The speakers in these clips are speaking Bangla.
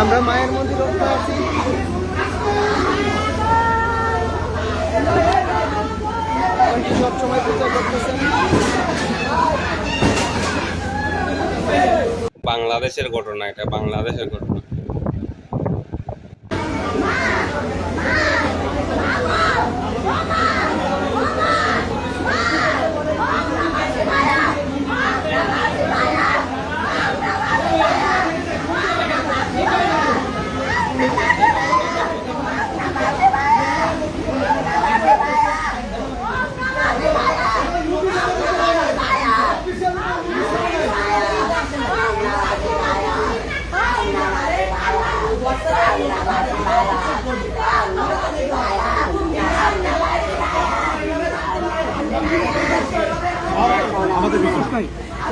আমরা মায়ের মন্দির আছি সবসময় পূজা বাংলাদেশের ঘটনা এটা বাংলাদেশের ঘটনা।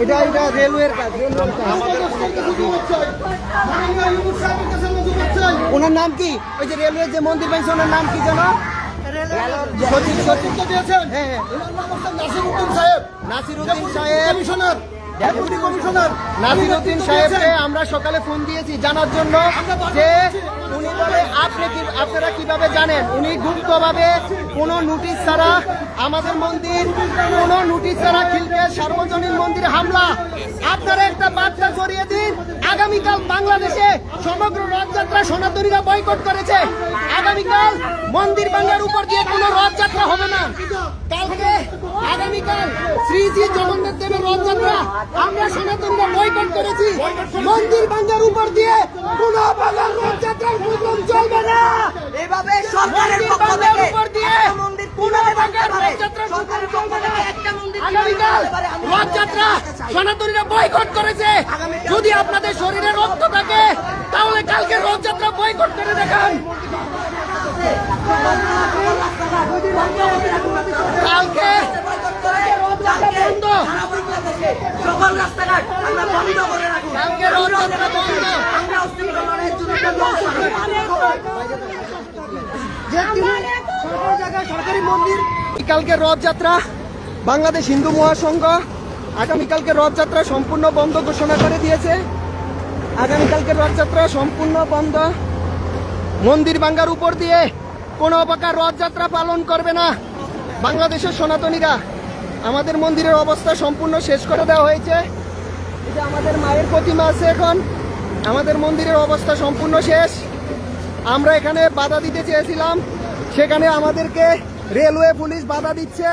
এটা এটা রেলওয়ের কাজ ওনার নাম কি? ওই যে রেলওয়ের যে মন্দির পাইছে ওনার নাম কি জানো সচিব সচিব তো দিয়েছেন হ্যাঁ হ্যাঁ। সাহেব নাসিরউদ্দিন সাহেব। কমিশনার। Deputy commissioner. নাসিরউদ্দিন সাহেবকে আমরা সকালে ফোন দিয়েছি জানার জন্য যে বলে আপনি কি আপনারা কীভাবে জানেন? উনি গুপ্তভাবে কোনো নোটিশ ছাড়া আমাদের মন্দির, কোনো নোটিশ ছাড়া খিলকে সার্বজনীন মন্দিরে হামলা। আপনারা একটা বার্তা ছড়িয়ে দিন, আগামীকাল বাংলাদেশে সমগ্র রথযাত্রা সনাতনীরা বয়কট করেছে। আগামীকাল মন্দির বাংলার উপর দিয়ে কোনো রথযাত্রা হবে না। কালকে আগামীকাল শ্রীজি জগন্নাথ দেবের রথযাত্রা আমরা সনাতনীরা বয়কট করেছি। মন্দির বাংলার উপর দিয়ে কোনো বাংলার রথযাত্রার প্রোগ্রাম চলবে না এভাবে সরকারের পক্ষ থেকে মন্দির কোনো ভাঙতে পারে? সরকারের পক্ষ থেকে একটা মন্দির আগামীকাল ভাঙতে পারে? আমি রথযাত্রা সনাতনীরা বয়কট করেছে। যদি আপনাদের শরীরে রক্ত থাকে তাহলে কালকে রথযাত্রা বয়কট করে দেখান। কালকে বন্ধ। সকল রাস্তাঘাট আমরা বন্ধ করে রাখুন কালকে রথযাত্রা বন্ধ আমরা অস্তিত্ব লড়াইয়ের জন্য একটা লড়াই করব। সরকারি মন্দির। কালকে রথযাত্রা, বাংলাদেশ হিন্দু মহাসংঘ আগামীকালকে রথযাত্রা সম্পূর্ণ বন্ধ ঘোষণা করে দিয়েছে। আগামীকালকে রথযাত্রা সম্পূর্ণ বন্ধ। মন্দির ভাঙ্গার উপর দিয়ে কোনো প্রকার রথযাত্রা পালন করবে না বাংলাদেশের সনাতনীরা। আমাদের মন্দিরের অবস্থা সম্পূর্ণ শেষ করে দেওয়া হয়েছে। যে আমাদের মায়ের প্রতিমা আছে এখন, আমাদের মন্দিরের অবস্থা সম্পূর্ণ শেষ। আমরা এখানে বাধা দিতে চেয়েছিলাম, সেখানে আমাদেরকে রেলওয়ে পুলিশ বাধা দিচ্ছে।